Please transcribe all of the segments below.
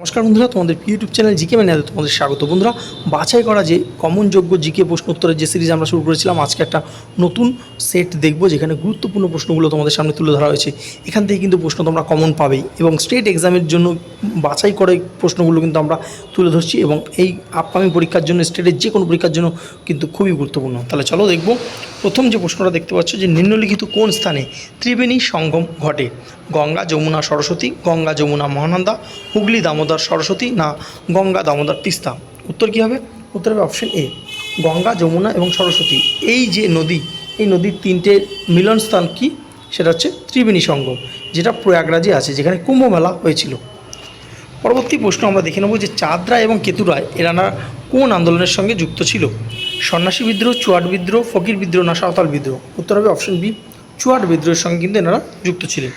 নমস্কার বন্ধুরা, তোমাদের ইউটিউব চ্যানেল জিকে ম্যানে তোমাদের স্বাগত। বন্ধুরা, বাছাই করা যে কমন যোগ্য জিকে প্রশ্ন উত্তরের যে সিরিজ আমরা শুরু করেছিলাম, আজকে একটা নতুন সেট দেখব, যেখানে গুরুত্বপূর্ণ প্রশ্নগুলো তোমাদের সামনে তুলে ধরা হয়েছে। এখান থেকে কিন্তু প্রশ্ন তোমরা কমন পাবেই এবং স্টেট এক্সামের জন্য বাছাই করে প্রশ্নগুলো কিন্তু আমরা তুলে ধরছি এবং এই আপকামিং পরীক্ষার জন্য স্টেটের যে কোনো পরীক্ষার জন্য কিন্তু খুবই গুরুত্বপূর্ণ। তাহলে চলো দেখব, প্রথম যে প্রশ্নটা দেখতে পাচ্ছ যে নিম্নলিখিত কোন স্থানে ত্রিবেণী সঙ্গম ঘটে? গঙ্গা, যমুনা, সরস্বতী, গঙ্গা, যমুনা, মহানন্দা, হুগলি, দামোদর সরস্বতী না গঙ্গা দামোদর তিস্তা? উত্তর কী হবে? উত্তর হবে অপশন এ গঙ্গা, যমুনা এবং সরস্বতী। এই যে নদী, এই নদীর তিনটে মিলন স্থান কি? সেটা হচ্ছে ত্রিবেণী সঙ্গম যেটা প্রয়াগরাজে আছে, যেখানে কুম্ভ মেলা হয়েছিল। পরবর্তী প্রশ্ন আমরা দেখে নেব যে চাঁদরা এবং কেতুরায় এরানা কোন আন্দোলনের সঙ্গে যুক্ত ছিল? সন্ন্যাসী বিদ্রোহ, চুয়াট বিদ্রোহ, ফকির বিদ্রোহ না সাঁওতাল বিদ্রোহ? উত্তর হবে অপশন বি চুয়াট বিদ্রোহের সঙ্গে কিন্তু এনারা যুক্ত ছিলেন।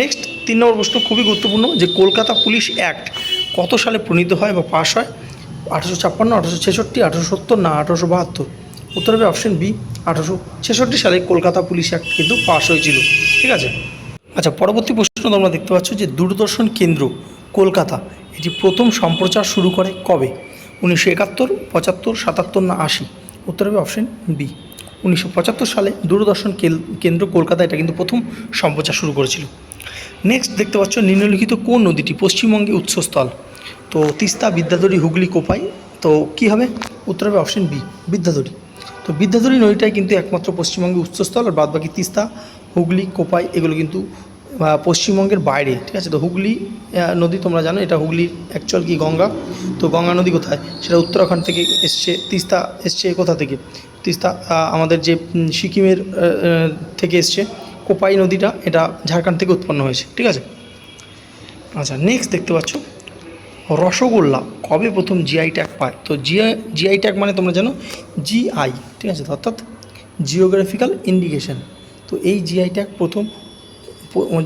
নেক্সট তিন নম্বর প্রশ্ন খুবই গুরুত্বপূর্ণ যে কলকাতা পুলিশ অ্যাক্ট কত সালে প্রণীত হয় বা পাশ হয়? আঠারোশো ছাপ্পান্ন, আঠারোশো ছেষট্টি, আঠারোশো সত্তর না আঠারোশো বাহাত্তর? উত্তর হবে অপশন বি আঠারোশো ছেষট্টি সালে কলকাতা পুলিশ অ্যাক্ট কিন্তু পাশ হয়েছিল। ঠিক আছে? আচ্ছা পরবর্তী প্রশ্ন তোমরা দেখতে পাচ্ছ যে দূরদর্শন কেন্দ্র কলকাতা, এটি প্রথম সম্প্রচার শুরু করে কবে? উনিশশো একাত্তর, পঁচাত্তর, সাতাত্তর না আশি? উত্তর হবে অপশন বি উনিশশো পঁচাত্তর সালে দূরদর্শন কেন্দ্র কলকাতা, এটা কিন্তু প্রথম সম্প্রচার শুরু করেছিল। নেক্সট দেখতে পাচ্ছ নিম্নলিখিত কোন নদীটি পশ্চিমবঙ্গে উৎসস্থল? তো তিস্তা বিদ্যাধরী হুগলি কোপাই। তো কি হবে? উত্তর হবে অপশন বি বিদ্যাধরী। তো বিদ্যাধরী নদীটাই কিন্তু একমাত্র পশ্চিমবঙ্গের উচ্চস্থল আর বাদবাকি তিস্তা, হুগলি, কোপাই এগুলো কিন্তু পশ্চিমবঙ্গের বাইরে, ঠিক আছে? তো হুগলি নদী তোমরা জানো, এটা হুগলির অ্যাকচুয়াল কি গঙ্গা? তো গঙ্গা নদী কোথায়? সেটা উত্তরাখণ্ড থেকে এসছে, তিস্তা এসছে কোথা থেকে? তিস্তা আমাদের যে সিকিমের থেকে এসছে কোপাই নদীটা, এটা ঝাড়খণ্ড থেকে উৎপন্ন হয়েছে, ঠিক আছে? আচ্ছা নেক্সট দেখতে পাচ্ছ। রসগোল্লা, কবে প্রথম জিআই ট্যাগ পায়? তো জিআই জিআই ট্যাগ মানে তোমরা জানো জিআই ঠিক আছে? অর্থাৎ জিওগ্রাফিক্যাল ইন্ডিকেশন তো এই জিআই ট্যাগ প্রথম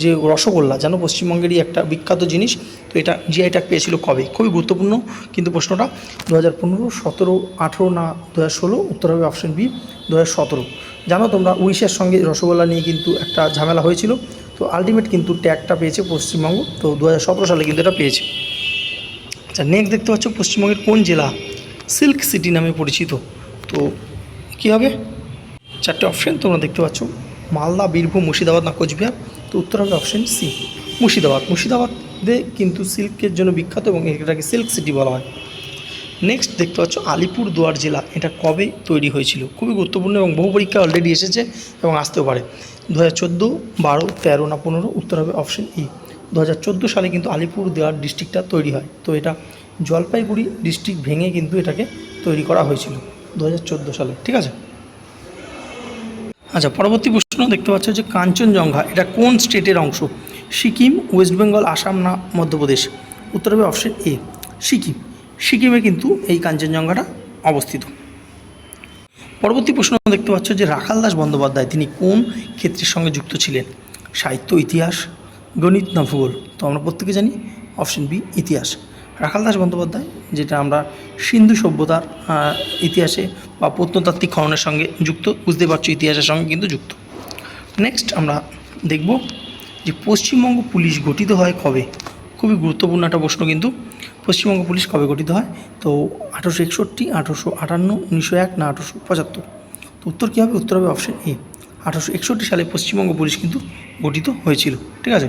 যে রসগোল্লা, জানো পশ্চিমবঙ্গেরই একটা বিখ্যাত জিনিস? তো এটা জিআই ট্যাগ পেয়েছিল কবে? খুবই গুরুত্বপূর্ণ, কিন্তু প্রশ্নটা দু হাজার পনেরো, সতেরো, আঠেরো না দু হাজার ষোলো? উত্তর হবে অপশন বি দু হাজার সতেরো। জানো তোমরা উড়িষ্যার সঙ্গে রসগোল্লা নিয়ে কিন্তু একটা ঝামেলা হয়েছিল। তো আলটিমেট কিন্তু ট্যাগটা পেয়েছে পশ্চিমবঙ্গ। তো দু হাজার সতেরো সালে কিন্তু এটা পেয়েছে। আচ্ছা নেক্সট দেখতে পাচ্ছ পশ্চিমবঙ্গের কোন জেলা? সিল্ক সিটি নামে পরিচিত। তো কী হবে? চারটে অপশন তোমরা দেখতে পাচ্ছ। মালদা, বীরভূম, মুর্শিদাবাদ না কোচবিহার? তো উত্তর হবে অপশন সি মুর্শিদাবাদ। মুর্শিদাবাদে কিন্তু সিল্কের জন্য বিখ্যাত এবং এটাকে সিল্ক সিটি বলা হয়। নেক্সট দেখতে পাচ্ছ আলিপুর দুয়ার জেলা। এটা কবে তৈরি হয়েছিল? খুবই গুরুত্বপূর্ণ এবং বহু পরীক্ষা অলরেডি এসেছে এবং আসতেও পারে। দু হাজার চোদ্দ, বারো, তেরো না পনেরো, উত্তর হবে অপশন ই দু হাজার চোদ্দ সালে কিন্তু আলিপুর দুয়ার ডিস্ট্রিক্টটা তৈরি হয়। তো এটা জলপাইগুড়ি ডিস্ট্রিক্ট ভেঙে কিন্তু এটাকে তৈরি করা হয়েছিল দু হাজার চোদ্দ সালে, ঠিক আছে? আচ্ছা পরবর্তী প্রশ্ন দেখতে পাচ্ছ যে কাঞ্চনজঙ্ঘা, এটা কোন স্টেটের অংশ? সিকিম, ওয়েস্ট বেঙ্গল, আসাম না মধ্যপ্রদেশ? উত্তর হবে অপশন এ সিকিম। সিকিমে কিন্তু এই কাঞ্চনজঙ্ঘাটা অবস্থিত। পরবর্তী প্রশ্ন দেখতে পাচ্ছ যে রাখাল দাস বন্দ্যোপাধ্যায়, তিনি কোন ক্ষেত্রের সঙ্গে যুক্ত ছিলেন? সাহিত্য, ইতিহাস গণিত না ভূগোল? তো আমরা প্রত্যেকে জানি অপশন বি ইতিহাস। রাখাল দাস বন্দ্যোপাধ্যায়, যেটা আমরা সিন্ধু সভ্যতার ইতিহাসে বা প্রত্নতাত্ত্বিক খননের সঙ্গে যুক্ত, বুঝতে পারছ ইতিহাসের সঙ্গে কিন্তু যুক্ত। নেক্সট আমরা দেখব যে পশ্চিমবঙ্গ পুলিশ গঠিত হয় কবে? খুবই গুরুত্বপূর্ণ একটা প্রশ্ন কিন্তু। পশ্চিমবঙ্গ পুলিশ কবে গঠিত হয়? তো আঠারোশো একষট্টি, আঠারোশো আটান্ন, উনিশশো এক না আঠারোশো পঁচাত্তর? তো উত্তর কী হবে? উত্তর হবে অপশন এ আঠারোশো একষট্টি সালে পশ্চিমবঙ্গ পুলিশ কিন্তু গঠিত হয়েছিল। ঠিক আছে?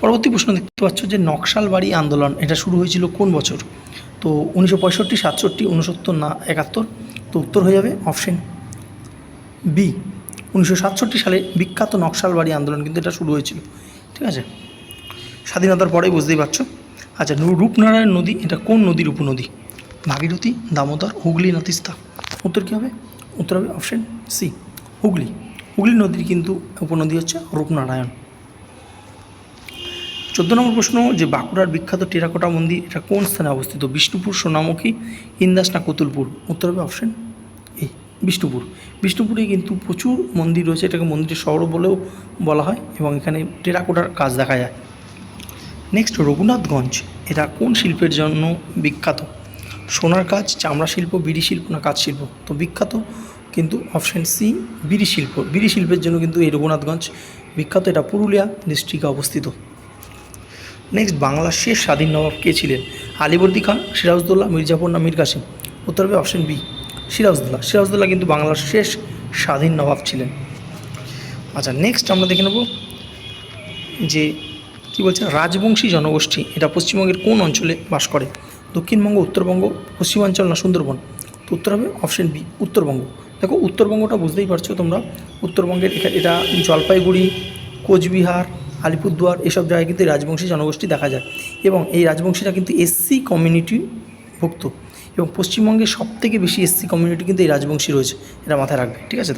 পরবর্তী প্রশ্ন দেখতে পাচ্ছ যে নকশালবাড়ি আন্দোলন, এটা শুরু হয়েছিল কোন বছর? তো উনিশশো পঁয়ষট্টি, সাতষট্টি, উনসত্তর না একাত্তর? তো উত্তর হয়ে যাবে অপশন বি। উনিশশো সাতষট্টি সালে বিখ্যাত নকশালবাড়ি আন্দোলন কিন্তু এটা শুরু হয়েছিল। ঠিক আছে? স্বাধীনতার পরেই বুঝতেই পারছ। আচ্ছা রূপনারায়ণ নদী, এটা কোন নদীর উপনদী? ভাগীরথী দামোদর, হুগলি না তিস্তা উত্তর কী হবে? উত্তর হবে অপশন সি, হুগলি। হুগলি নদীর কিন্তু উপনদী হচ্ছে রূপনারায়ণ। চোদ্দ নম্বর প্রশ্ন, যে বাঁকুড়ার বিখ্যাত টেরাকোটা মন্দির, এটা কোন স্থানে অবস্থিত? বিষ্ণুপুর, সোনামুখী, ইন্দাস না কতুলপুর? উত্তর হবে অপশন এ বিষ্ণুপুর। বিষ্ণুপুরে কিন্তু প্রচুর মন্দির রয়েছে, এটাকে মন্দিরের শহর বলেও বলা হয় এবং এখানে টেরাকোটার কাজ দেখা যায়। নেক্সট রঘুনাথগঞ্জ, এটা কোন শিল্পের জন্য বিখ্যাত? সোনার কাজ, চামড়া শিল্প, বিড়ি শিল্প না কাজ শিল্প? তো বিখ্যাত কিন্তু অপশন সি বিড়ি শিল্প। বিড়ি শিল্পের জন্য কিন্তু এই রঘুনাথগঞ্জ বিখ্যাত এটা পুরুলিয়া ডিস্ট্রিক্টে অবস্থিত। নেক্সট, বাংলার শেষ স্বাধীন নবাব কে ছিলেন? আলিবর্দি খান সিরাজদৌল্লা মির্জাফর না মীর উত্তর হবে অপশন বি সিরাজদৌল্লা সিরাজদৌল্লা কিন্তু বাংলার শেষ স্বাধীন নবাব ছিলেন। আচ্ছা নেক্সট আমরা দেখে নেব যে কী বলছে, রাজবংশী জনগোষ্ঠী এটা পশ্চিমবঙ্গের কোন অঞ্চলে বাস করে? দক্ষিণবঙ্গ, উত্তরবঙ্গ, পশ্চিমাঞ্চল না সুন্দরবন? তো উত্তর হবে অপশন বি, উত্তরবঙ্গ। দেখো, উত্তরবঙ্গটা বুঝতেই পারছ তোমরা। উত্তরবঙ্গের এটা জলপাইগুড়ি, কোচবিহার, আলিপুরদুয়ার এসব জায়গায় কিন্তু রাজবংশী জনগোষ্ঠী দেখা যায়। এবং এই রাজবংশীরা কিন্তু এসসি কমিউনিটি ভুক্ত। এবং পশ্চিমবঙ্গের সবথেকে বেশি এসসি কমিউনিটি কিন্তু এই রাজবংশী রয়েছে, এটা মাথায় রাখবে, ঠিক আছে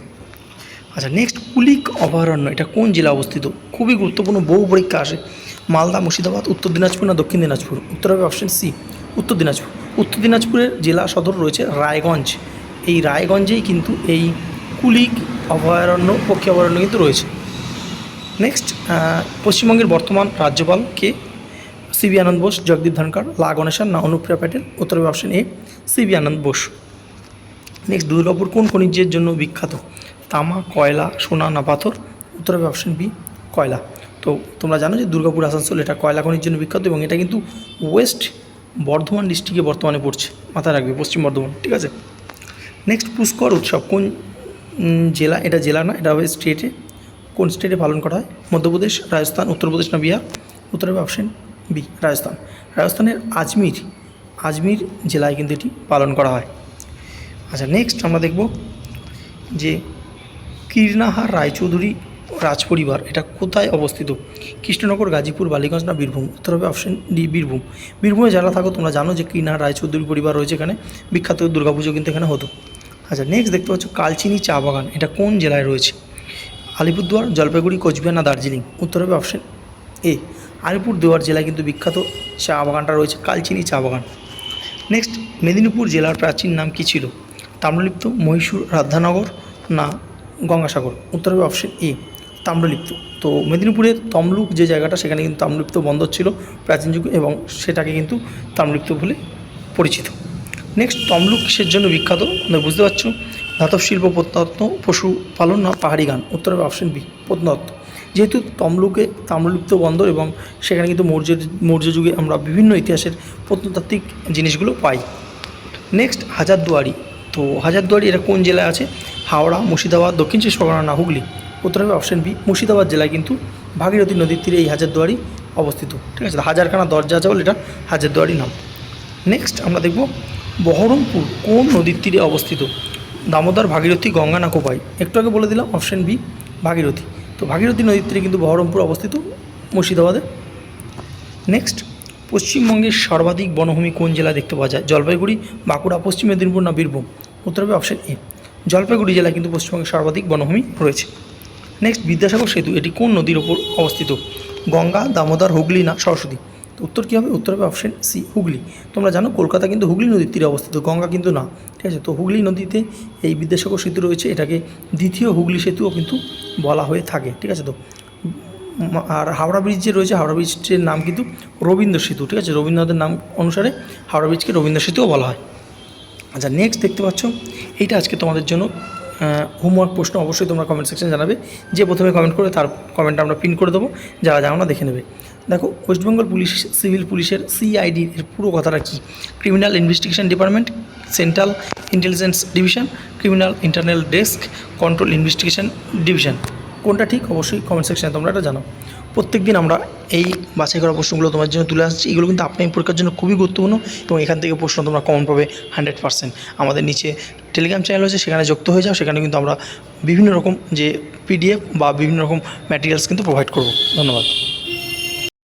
আচ্ছা নেক্সট কুলিক অভয়ারণ্য, এটা কোন জেলা অবস্থিত? খুবই গুরুত্বপূর্ণ বহু পরীক্ষা আসে। মালদা, মুর্শিদাবাদ, উত্তর দিনাজপুর না দক্ষিণ দিনাজপুর? উত্তর হবে অপশন সি উত্তর দিনাজপুর। উত্তর দিনাজপুরের জেলা সদর রয়েছে রায়গঞ্জ। এই রায়গঞ্জেই কিন্তু এই কুলিক অভয়ারণ্য, পক্ষী অভয়ারণ্য কিন্তু রয়েছে। নেক্সট পশ্চিমবঙ্গের বর্তমান রাজ্যপাল কে? সিবি আনন্দ বোস, জগদীপ ধনকর লা গণেশন, না অনুপ্রিয়া প্যাটেল, উত্তর option A CV Ananda Bose. Next Durgapur কোন খনিজের জন্য বিখ্যাত? তামা, কয়লা, সোনা, না পাথর? উত্তর অপশন বি, কয়লা। তো তোমরা জানো যে দুর্গাপুর, আসানসোল, এটা কয়লা খনির জন্য বিখ্যাত এবং এটা কিন্তু ওয়েস্ট বর্ধমান ডিস্ট্রিক্টে বর্তমানে পড়ছে। মাথায় রাখবে, পশ্চিম বর্ধমান, ঠিক আছে? নেক্সট পুষ্কর উৎসব। কোন জেলা, এটা জেলা না এটা হবে স্টেটে কোন স্টেটে পালন করা হয়? মধ্যপ্রদেশ, রাজস্থান, উত্তরপ্রদেশ না বিহার? উত্তর অপশন বি রাজস্থান। রাজস্থানের আজমির আজমির জেলায় কিন্তু এটি পালন করা হয়। আচ্ছা নেক্সট আমরা দেখব যে কীর্ণাহার রায়চৌধুরী রাজপরিবার, এটা কোথায় অবস্থিত? কৃষ্ণনগর, গাজীপুর, বালিগঞ্জ না বীরভূম? উত্তর হবে অপশন ডি বীরভূম। বীরভূমে যারা থাকো, তোমরা জানো যে কীর্ণাহার রায়চৌধুরী পরিবার রয়েছে এখানে। বিখ্যাত দুর্গাপুজো কিন্তু এখানে হতো। আচ্ছা নেক্সট দেখতে পাচ্ছ কালচিনি চা বাগান, এটা কোন জেলায় রয়েছে? আলিপুরদুয়ার, জলপাইগুড়ি, কোচবিহার না দার্জিলিং? উত্তর হবে অপশন এ আলিপুরদুয়ার জেলায় কিন্তু বিখ্যাত চা বাগানটা রয়েছে, কালচিনি চা বাগান। নেক্সট মেদিনীপুর জেলার প্রাচীন নাম কী ছিল? তাম্রলিপ্ত, মহীশূর, রাধানগর না গঙ্গাসাগর? উত্তর হবে অপশন এ তাম্রলিপ্ত। তো মেদিনীপুরের তমলুক যে জায়গাটা, সেখানে কিন্তু তাম্রলিপ্ত বন্দর ছিল প্রাচীন যুগে এবং সেটাকে কিন্তু তাম্রলিপ্ত বলে পরিচিত। নেক্সট তমলুক কিসের জন্য বিখ্যাত? তোমরা বুঝতে পারছ? ধাতব শিল্প, প্রত্নতত্ত্ব পশুপালন না পাহাড়ি গান? উত্তর হবে অপশন বি প্রত্নতত্ত্ব। যেহেতু তমলুকে তাম্রলিপ্ত বন্দর এবং সেখানে কিন্তু মৌর্য মৌর্য যুগে আমরা বিভিন্ন ইতিহাসের প্রত্নতাত্ত্বিক জিনিসগুলো পাই। নেক্সট হাজারদুয়ারি। তো হাজারদুয়ারি এটা কোন জেলায় আছে? হাওড়া, মুর্শিদাবাদ, দক্ষিণ চব্বিশ পরগনা, না হুগলি? উত্তর হবে অপশন বি মুর্শিদাবাদ জেলায় কিন্তু ভাগীরথী নদীর তীরে এই হাজারদুয়ারি অবস্থিত। ঠিক আছে হাজারখানা দরজা আছে বলে এটা হাজারদুয়ারি নাম। নেক্সট আমরা দেখব বহরমপুর কোন নদীর তীরে অবস্থিত? দামোদর ভাগীরথী গঙ্গা না কোপাই একটু আগে বলে দিলাম অপশন বি ভাগীরথী। তো ভাগীরথী নদীর তীরে কিন্তু বহরমপুর অবস্থিত, মুর্শিদাবাদে। নেক্সট পশ্চিমবঙ্গের সর্বাধিক বনভূমি কোন জেলায় দেখতে পাওয়া যায়? জলপাইগুড়ি, বাঁকুড়া, পশ্চিম মেদিনীপুর না বীরভূম? উত্তর হবে অপশন এ জলপাইগুড়ি জেলায় কিন্তু পশ্চিমবঙ্গের সর্বাধিক বনভূমি রয়েছে। নেক্সট বিদ্যাসাগর সেতু, এটি কোন নদীর ওপর অবস্থিত? গঙ্গা, দামোদর, হুগলি না সরস্বতী? উত্তর কী হবে? উত্তর হবে অপশন সি হুগলি। তোমরা জানো, কলকাতা কিন্তু হুগলি নদীর তীরে অবস্থিত, গঙ্গা কিন্তু না, ঠিক আছে? তো হুগলি নদীতে এই বিদ্যাসাগর সেতু রয়েছে, এটাকে দ্বিতীয় হুগলি সেতুও কিন্তু বলা হয়ে থাকে, ঠিক আছে? তো আর হাওড়া ব্রিজ যে রয়েছে, হাওড়া ব্রিজটির নাম কিন্তু রবীন্দ্র সেতু, ঠিক আছে? রবীন্দ্রনাথের নাম অনুসারে হাওড়া ব্রিজকে রবীন্দ্র সেতুও বলা হয়। আচ্ছা নেক্সট দেখতে পাচ্ছ, এইটা আজকে তোমাদের জন্য হোমওয়ার্ক প্রশ্ন অবশ্যই তোমরা কমেন্ট সেকশন জানাবে। যে প্রথমে কমেন্ট করবে তার কমেন্ট আমরা প্রিন্ট করে দেবো। যারা জানো না দেখে নেবে। দেখো ওয়েস্টবেঙ্গল পুলিশ সিভিল পুলিশের সিআইডি এর পুরো কথাটা কী? Criminal investigation department central intelligence division criminal internal desk control investigation division কোনটা ঠিক? অবশ্যই কমেন্ট সেকশনে তোমরা এটা জানাও। প্রত্যেক দিন আমরা এই বাছাই করা প্রশ্নগুলো তোমার জন্য তুলে আসছি। এগুলো কিন্তু আপনার পরীক্ষার জন্য খুবই গুরুত্বপূর্ণ এবং এখান থেকে প্রশ্ন তোমরা কমন পাবে হান্ড্রেড পার্সেন্ট। আমাদের নিচে টেলিগ্রাম চ্যানেল আছে সেখানে যুক্ত হয়ে যাও, সেখানে কিন্তু আমরা বিভিন্ন রকম যে পিডিএফ বা বিভিন্ন রকম ম্যাটেরিয়ালস কিন্তু প্রোভাইড করব। ধন্যবাদ।